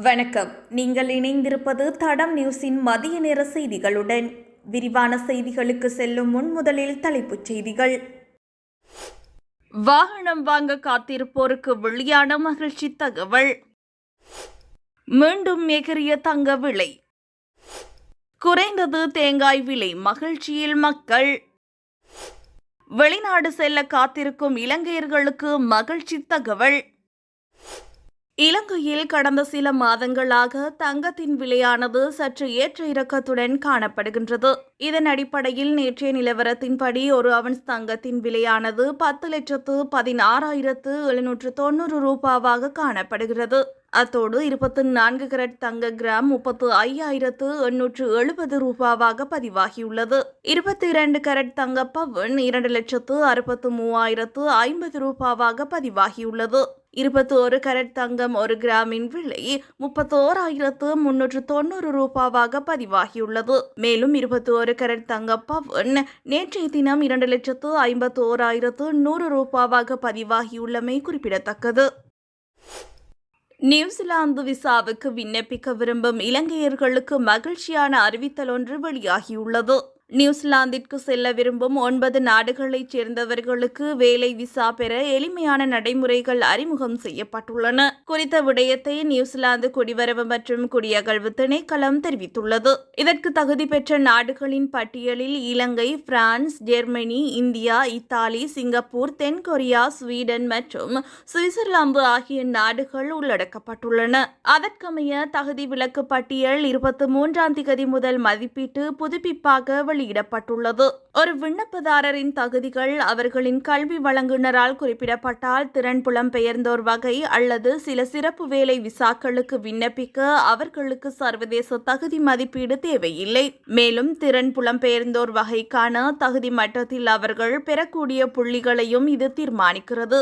வணக்கம். நீங்கள் இணைந்திருப்பது தடம் நியூஸின் மதிய நேர செய்திகளுடன். விரிவான செய்திகளுக்கு செல்லும் முன் முதலில் தலைப்புச் செய்திகள். வாகனம் வாங்க காத்திருப்போருக்கு வெளியான மகிழ்ச்சி தகவல். மீண்டும் எகிரிய தங்க விலை. குறைந்தது தேங்காய் விலை மகிழ்ச்சியில் மக்கள். வெளிநாடு செல்ல காத்திருக்கும் இலங்கையர்களுக்கு மகிழ்ச்சி தகவல். இலங்கையில் கடந்த சில மாதங்களாக தங்கத்தின் விலையானது சற்று ஏற்ற இறக்கத்துடன் காணப்படுகின்றது. இதன் அடிப்படையில் நேற்றைய நிலவரத்தின்படி ஒரு அவன்ஸ் தங்கத்தின் விலையானது பத்து லட்சத்து பதினாறாயிரத்து எழுநூற்று தொண்ணூறு ரூபாவாக காணப்படுகிறது. அத்தோடு இருபத்தி நான்கு கரட் தங்க கிராம் முப்பத்து ஐயாயிரத்து எண்ணூற்று எழுபது ரூபாவாக பதிவாகியுள்ளது. இருபத்தி இரண்டு கரட் தங்க பவன் இரண்டு லட்சத்து அறுபத்து மூவாயிரத்து ஐம்பது ரூபாவாக பதிவாகியுள்ளது. இருபத்தி ஒரு கரட் தங்கம் ஒரு கிராமின் விலை முப்பத்தோராயிரத்து முன்னூற்று தொண்ணூறு ரூபாவாக பதிவாகியுள்ளது. மேலும் இருபத்தி ஒரு கரட் தங்க பவன் நேற்றைய தினம் இரண்டு லட்சத்து ஐம்பத்தோராயிரத்து நூறு ரூபாவாக பதிவாகியுள்ளமை குறிப்பிடத்தக்கது. நியூசிலாந்து விசாவுக்கு விண்ணப்பிக்க விரும்பும் இலங்கையர்களுக்கு மகிழ்ச்சியான அறிவித்தல் ஒன்று வெளியாகியுள்ளது. நியூசிலாந்திற்கு செல்ல விரும்பும் ஒன்பது நாடுகளைச் சேர்ந்தவர்களுக்கு வேலை விசா பெற எளிமையான நடைமுறைகள் அறிமுகம் செய்யப்பட்டுள்ளன. குறித்த விடயத்தை நியூசிலாந்து குடிவரவு மற்றும் குடியகழ்வு திணைக்களம் தெரிவித்துள்ளது. இதற்கு தகுதி பெற்ற நாடுகளின் பட்டியலில் Ilankai France Germany India Italy Singapore தென்கொரியா ஸ்வீடன் மற்றும் சுவிட்சர்லாந்து ஆகிய நாடுகள் உள்ளடக்கப்பட்டுள்ளன. அதற்கமைய தகுதி விலக்கு பட்டியல் இருபத்தி மூன்றாம் திகதி முதல் மதிப்பீட்டு புதுப்பிப்பாக வெளியிடப்பட்டுள்ளது. ஒரு விண்ணப்பதாரரின் தகுதிகள் அவர்களின் கல்வி வழங்குனரால் குறிப்பிடப்பட்டால் திறன் புலம்பெயர்ந்தோர் வகை அல்லது சில சிறப்பு வேலை விசாக்களுக்கு விண்ணப்பிக்க அவர்களுக்கு சர்வதேச தகுதி மதிப்பீடு தேவையில்லை. மேலும் திறன் புலம்பெயர்ந்தோர் வகைக்கான தகுதி மட்டத்தில் அவர்கள் பெறக்கூடிய புள்ளிகளையும் இது தீர்மானிக்கிறது.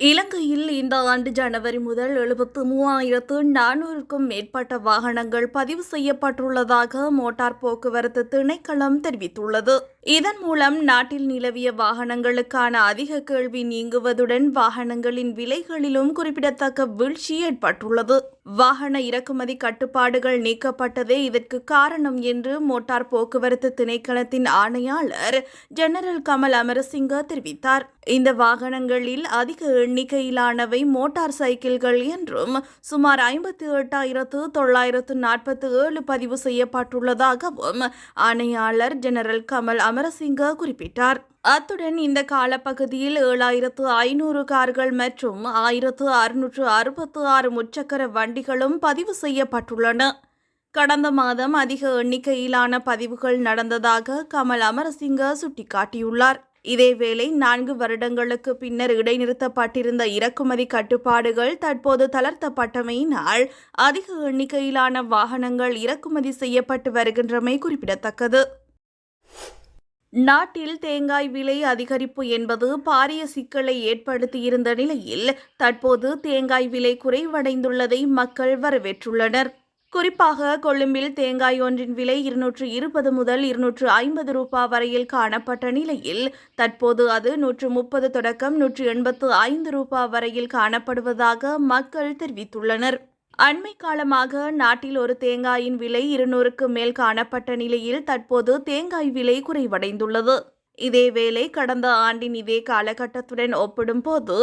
இலங்கையில் இந்த ஆண்டு ஜனவரி முதல் எழுபத்து மூவாயிரத்து நானூறுக்கும் மேற்பட்ட வாகனங்கள் பதிவு செய்யப்பட்டுள்ளதாக மோட்டார் போக்குவரத்து திணைக்களம் தெரிவித்துள்ளது. இதன் மூலம் நாட்டில் நிலவிய வாகனங்களுக்கான அதிக கேள்வி நீங்குவதுடன் வாகனங்களின் விலைகளிலும் குறிப்பிடத்தக்க வீழ்ச்சி ஏற்பட்டுள்ளது. வாகன இறக்குமதி கட்டுப்பாடுகள் நீக்கப்பட்டதே இதற்கு காரணம் என்று மோட்டார் போக்குவரத்து திணைக்களத்தின் ஆணையாளர் ஜெனரல் கமல் அமரசிங்க தெரிவித்தார். இந்த வாகனங்களில் அதிக எண்ணிக்கையிலானவை மோட்டார் சைக்கிள்கள் என்றும் சுமார் ஐம்பத்தி எட்டாயிரத்து தொள்ளாயிரத்து நாற்பத்தி ஏழு பதிவு செய்யப்பட்டுள்ளதாகவும் ஆணையாளர் ஜெனரல் கமல் அமரசிங்க குறிப்பிட்டார். அத்துடன் இந்த காலப்பகுதியில் ஏழாயிரத்து ஐநூறு கார்கள் மற்றும் ஆயிரத்து அறுநூற்று அறுபத்து ஆறு முச்சக்கர வண்டிகளும் பதிவு செய்யப்பட்டுள்ளன. கடந்த மாதம் அதிக எண்ணிக்கையிலான பதிவுகள் நடந்ததாக கமல் அமரசிங்க சுட்டிக்காட்டியுள்ளார். இதேவேளை நான்கு வருடங்களுக்கு பின்னர் இடைநிறுத்தப்பட்டிருந்த இறக்குமதி கட்டுப்பாடுகள் தற்போது தளர்த்தப்பட்டமையினால் அதிக எண்ணிக்கையிலான வாகனங்கள் இறக்குமதி செய்யப்பட்டு வருகின்றமை குறிப்பிடத்தக்கது. நாட்டில் தேங்காய் விலை அதிகரிப்பு என்பது பாரிய சிக்கலை ஏற்படுத்தியிருந்த நிலையில் தற்போது தேங்காய் விலை குறைவடைந்துள்ளதை மக்கள் வரவேற்றுள்ளனர். குறிப்பாக கொழும்பில் தேங்காய் ஒன்றின் விலை இருநூற்று இருபது முதல் இருநூற்று ஐம்பது ரூபாய் வரையில் காணப்பட்ட நிலையில் தற்போது அது நூற்று முப்பது தொடக்கம் நூற்று எண்பத்து ஐந்து ரூபாய் வரையில் காணப்படுவதாக மக்கள் தெரிவித்துள்ளனர். அண்மை காலமாக நாட்டில் ஒரு தேங்காயின் விலை இருநூறுக்கு மேல் காணப்பட்ட நிலையில் தற்போது தேங்காய் விலை குறைவடைந்துள்ளது. இதேவேளை கடந்த ஆண்டின் இதே காலகட்டத்துடன் ஒப்பிடும்போது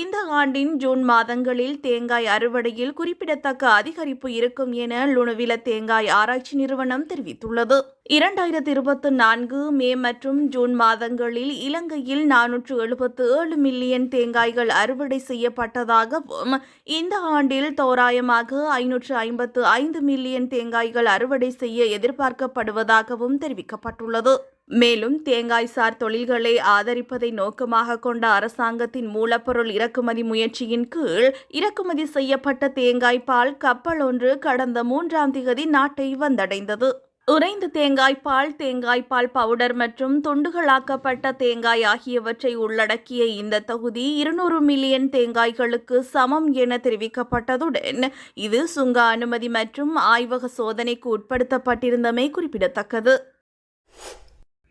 இந்த ஆண்டின் ஜூன் மாதங்களில் தேங்காய் அறுவடையில் குறிப்பிடத்தக்க அதிகரிப்பு இருக்கும் என லுணுவில தேங்காய் ஆராய்ச்சி நிறுவனம் தெரிவித்துள்ளது. இரண்டாயிரத்தி இருபத்தி நான்கு மே மற்றும் ஜூன் மாதங்களில் இலங்கையில் நானூற்று எழுபத்து ஏழு மில்லியன் தேங்காய்கள் அறுவடை செய்யப்பட்டதாகவும் இந்த ஆண்டில் தோராயமாக ஐநூற்று ஐம்பத்து ஐந்து மில்லியன் தேங்காய்கள் அறுவடை செய்ய எதிர்பார்க்கப்படுவதாகவும் தெரிவிக்கப்பட்டுள்ளது. மேலும் தேங்காய் சார் தொழில்களை ஆதரிப்பதை நோக்கமாக கொண்ட அரசாங்கத்தின் மூலப்பொருள் இறக்குமதி முயற்சியின் கீழ் இறக்குமதி செய்யப்பட்ட தேங்காய் பால் கப்பல் ஒன்று கடந்த மூன்றாம் திகதி நாட்டை வந்தடைந்தது. உறைந்த தேங்காய் பால் தேங்காய் பால் பவுடர் மற்றும் துண்டுகளாக்கப்பட்ட தேங்காய் ஆகியவற்றை உள்ளடக்கிய இந்த தொகுதி இருநூறு மில்லியன் தேங்காய்களுக்கு சமம் என தெரிவிக்கப்பட்டதுடன் இது சுங்க அனுமதி மற்றும் ஆய்வக சோதனைக்கு உட்படுத்தப்பட்டிருந்தமை குறிப்பிடத்தக்கது.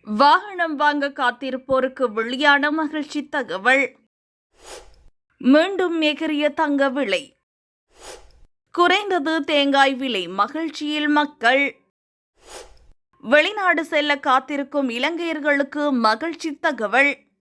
வாகனம் வாங்க காத்திருப்போருக்கு வெளியான மகிழ்ச்சி தகவல். மீண்டும் எகிரிய தங்க விலை. குறைந்தது தேங்காய் விலை மகிழ்ச்சியில் மக்கள். வெளிநாடு செல்ல காத்திருக்கும் இலங்கையர்களுக்கு மகிழ்ச்சி தகவல்.